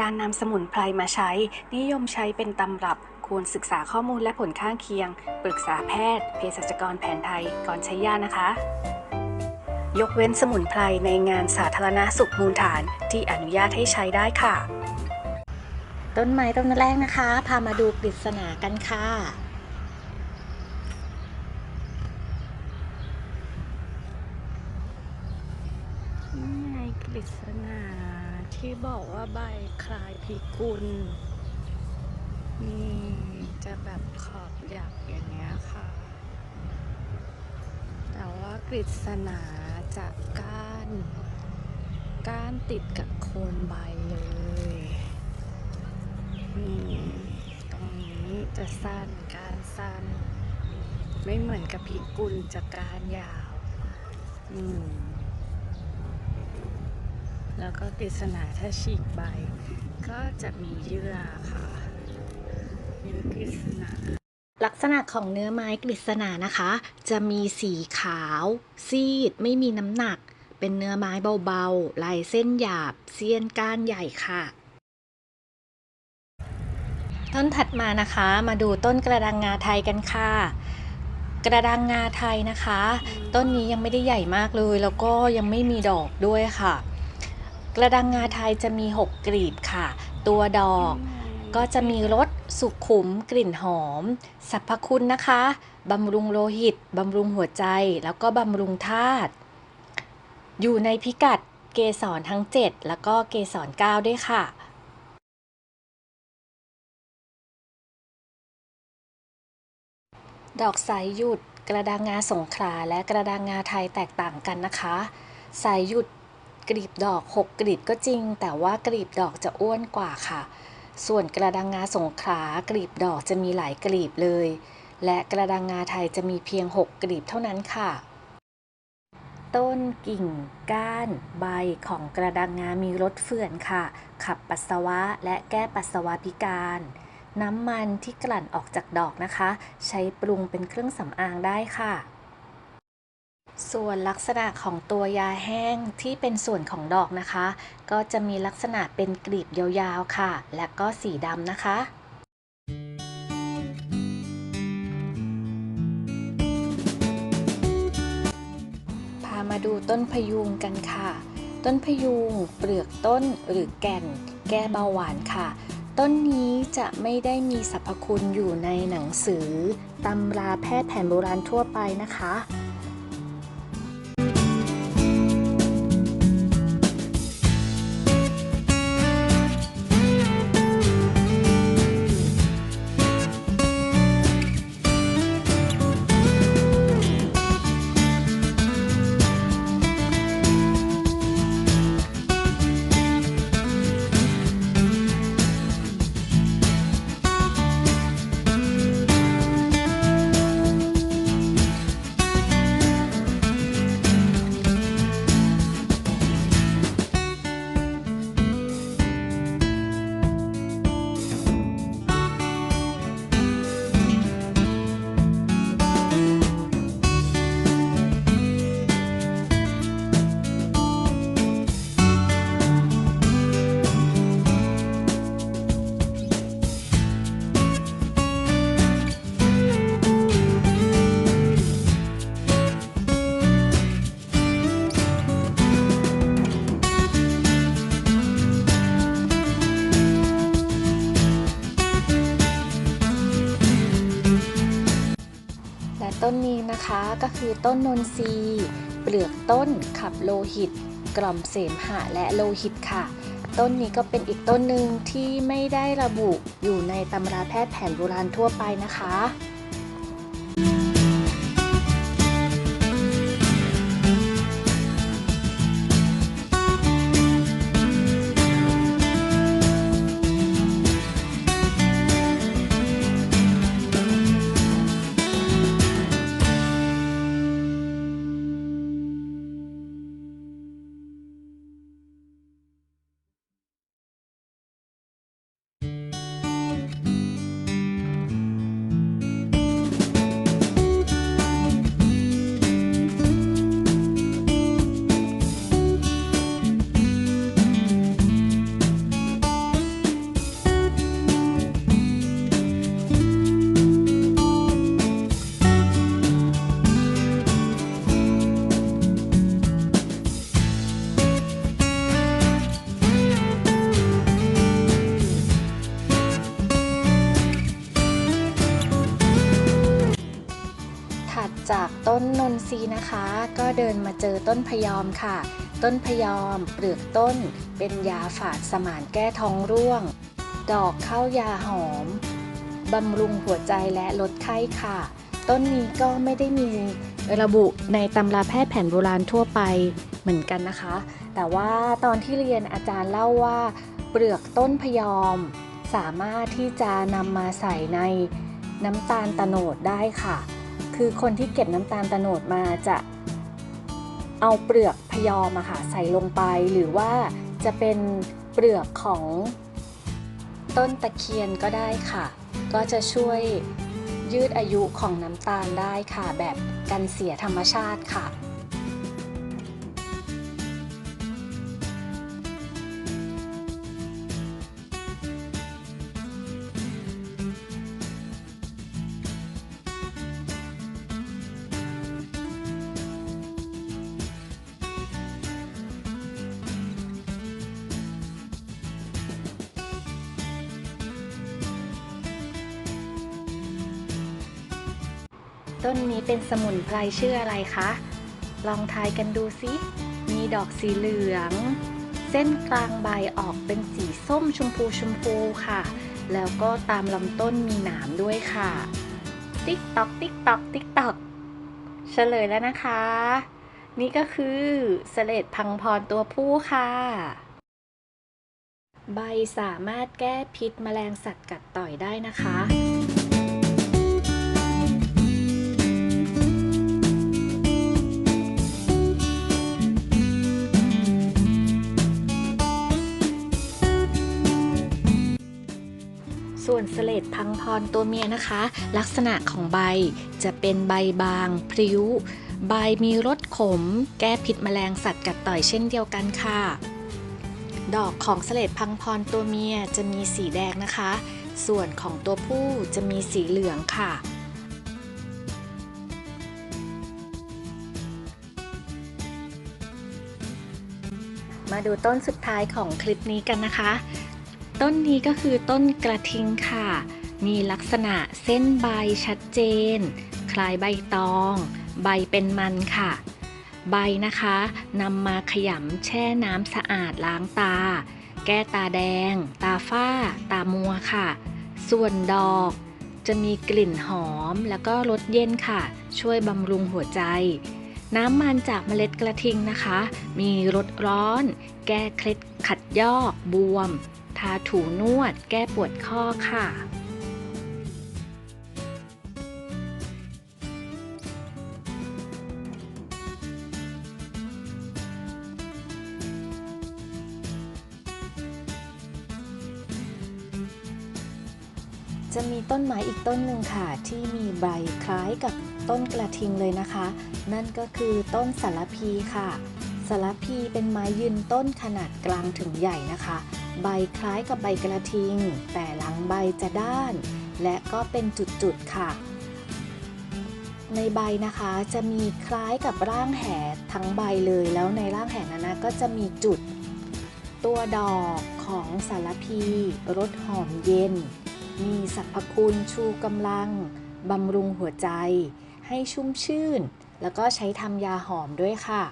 การนำสมุนไพรมาใช้ นิยมใช้เป็นตำรับ ควรศึกษาข้อมูลและผลข้างเคียง ปรึกษาแพทย์ เภสัชกรแผนไทยก่อนใช้ยานะคะ ยกเว้นสมุนไพรในงานสาธารณสุขมูลฐานที่อนุญาตให้ใช้ได้ค่ะ ต้นไม้ต้นแรกนะคะ พามาดูปริศนากันค่ะ นี่ไงกฤษณา ที่บอกว่าใบคลายพิกุลนี่จะแบบขอบหยักอย่างเงี้ยค่ะ แต่ว่ากฤษณาจะก้าน ก้านติดกับโคนใบเลยนี่ตรงนี้จะสั้นก้านสั้น ไม่เหมือนกับพิกุลจะก้านยาว อืม แล้วก็กฤษณาถ้าฉีกใบ ก็จะมีเยื่อค่ะเยื่อกฤษณาลักษณะของเนื้อไม้กฤษณานะคะ จะมีสีขาว ซีด ไม่มีน้ำหนัก เป็นเนื้อไม้เบาๆ ลายเส้นหยาบ เสี้ยนก้านใหญ่ค่ะ ต้นถัดมานะคะ มาดูต้นกระดังงาไทยกันค่ะ กระดังงาไทยนะคะ ต้นนี้ยังไม่ได้ใหญ่มากเลย แล้วก็ยังไม่มีดอกด้วยค่ะ กระดังงาไทยจะมี 6 กลีบค่ะ ตัวดอกก็จะมีรสสุขุมกลิ่นหอมสรรพคุณนะคะ บำรุงโลหิต บำรุงหัวใจ แล้วก็บำรุงธาตุ อยู่ในพิกัดเกสรทั้ง 7 แล้วก็เกสร9ด้วยค่ะดอกสายหยุดกระดังงาสงขลาและกระดังงาไทยแตกต่างกันนะคะ สายหยุด กลีบดอก 6 กลีบก็จริง แต่ว่ากลีบดอกจะอ้วนกว่าค่ะ ส่วนกระดังงาสงขลากลีบดอกจะมีหลายกลีบเลย และกระดังงาไทยจะมีเพียง 6 กลีบเท่านั้นค่ะ ต้นกิ่ง ก้าน ใบของกระดังงามีรสเฟื่อนค่ะ ขับปัสสาวะและแก้ปัสสาวะพิการ น้ำมันที่กลั่นออกจากดอกนะคะ ใช้ปรุงเป็นเครื่องสำอางได้ค่ะ ส่วนลักษณะของตัวยาแห้งที่เป็นส่วนของดอกนะคะ ก็จะมีลักษณะเป็นกลีบยาวๆค่ะ และก็สีดำนะคะพามาดูต้นพยุงกันค่ะ ต้นพยุงเปลือกต้นหรือแก่น แก้เบาหวานค่ะ ต้นนี้จะไม่ได้มีสรรพคุณอยู่ในหนังสือตำราแพทย์แผนโบราณทั่วไปนะคะ ต้นนี้นะคะก็คือต้นนนทรีเปลือกต้นขับโลหิต กล่อมเสมหะและโลหิตค่ะ ต้นนี้ก็เป็นอีกต้นหนึ่งที่ไม่ได้ระบุอยู่ในตำราแพทย์แผนโบราณทั่วไปนะคะ จากต้นนนทรีนะคะ ก็เดินมาเจอต้นพยอมค่ะ ต้นพยอม เปลือกต้น เป็นยาฝาดสมานแก้ท้องร่วง ดอกเข้ายาหอมบำรุงหัวใจและลดไข้ค่ะ ต้นนี้ก็ไม่ได้มีระบุในตำราแพทย์แผนโบราณทั่วไปเหมือนกันนะคะ แต่ว่าตอนที่เรียนอาจารย์เล่าว่า เปลือกต้นพยอม สามารถที่จะนำมาใส่ในน้ำตาลตะโนดได้ค่ะ คือคนที่เก็บน้ำตาลตะโนดมาจะเอาเปลือกพยอมอะค่ะใส่ลงไปหรือว่าจะเป็นเปลือกของต้นตะเคียนก็ได้ค่ะ ก็จะช่วยยืดอายุของน้ำตาลได้ค่ะ แบบกันเสียธรรมชาติค่ะ ต้นนี้เป็นสมุนไพรชื่ออะไรคะ ลองทายกันดูสิ มีดอกสีเหลือง เส้นกลางใบออกเป็นสีส้มชมพูชมพูค่ะ แล้วก็ตามลำต้นมีหนามด้วยค่ะ ติ๊กตอกติ๊กตอกติ๊กตอกเฉลยแล้วนะคะ นี่ก็คือเสลดพังพรตัวผู้ค่ะ ใบสามารถแก้พิษแมลงสัตว์กัดต่อยได้นะคะ วนเสลดพังพรตัวเมียนะคะ ลักษณะของใบจะเป็นใบบาง พริ้ว ใบมีรสขม แก้พิษแมลงสัตว์กัดต่อยเช่นเดียวกันค่ะ ดอกของเสลดพังพรตัวเมียจะมีสีแดงนะคะ ส่วนของตัวผู้จะมีสีเหลืองค่ะมาดูต้นสุดท้ายของคลิปนี้กันนะคะ ต้นนี้ก็คือต้นกระทิงค่ะ มีลักษณะเส้นใบชัดเจน คล้ายใบตอง ใบเป็นมันค่ะ ใบนะคะนำมาขยำแช่น้ำสะอาดล้างตา แก้ตาแดง ตาฝ้า ตามัวค่ะ ส่วนดอกจะมีกลิ่นหอมแล้วก็รสเย็นค่ะ ช่วยบำรุงหัวใจ น้ำมันจากเมล็ดกระทิงนะคะ มีรสร้อน แก้เคล็ดขัดยอกบวมาถูนวดแก้ปวดข้อค่ะ จะมีต้นไม้อีกต้นหนึ่งค่ะ ที่มีใบคล้ายกับต้นกระทิงเลยนะคะ นั่นก็คือต้นสารพีค่ะสารพีเป็นไม้ยืนต้นขนาดกลางถึงใหญ่นะคะ ใบคล้ายกับใบกระทิง แต่หลังใบจะด้าน และก็เป็นจุดๆค่ะ ในใบนะคะจะมีคล้ายกับร่างแหทั้งใบเลย แล้วในร่างแหนั้นนะก็จะมีจุด ตัวดอกของสารพีรสหอมเย็น มีสรรพคุณชูกำลังบำรุงหัวใจ ให้ชุ่มชื่น แล้วก็ใช้ทำยาหอมด้วยค่ะ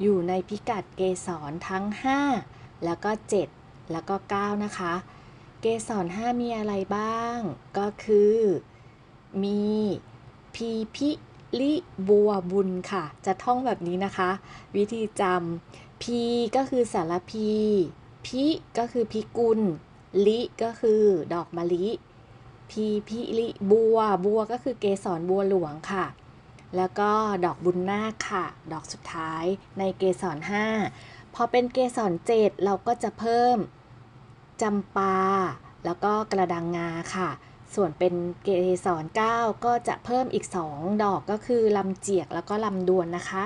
อยู่ในพิกัดเกสรทั้ง 5 แล้วก็ 7 แล้วก็ 9 นะคะ เกสร5มีอะไรบ้าง ก็คือ มีพีพิลิบัวบุญค่ะ จะท่องแบบนี้นะคะ วิธีจำพีก็คือสารพีพิก็คือพิกุล ลิก็คือดอกมะลิพีพิลิบัวบัวก็คือเกสรบัวหลวงค่ะ แล้วก็ดอกบุญนาคค่ะ ดอกสุดท้ายในเกสร5 พอเป็นเกสร7เราก็จะเพิ่มจำปา แล้วก็กระดังงาค่ะ ส่วนเป็นเกสร9ก็จะเพิ่มอีก 2 ดอกก็คือลำเจียกแล้วก็ลำดวนนะคะ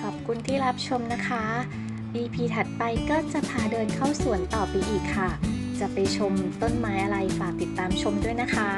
ขอบคุณที่รับชมนะคะ EP ถัดไปก็จะพาเดินเข้าสวนต่อไปอีกค่ะ จะไปชมต้นไม้อะไรฝากติดตามชมด้วยนะคะ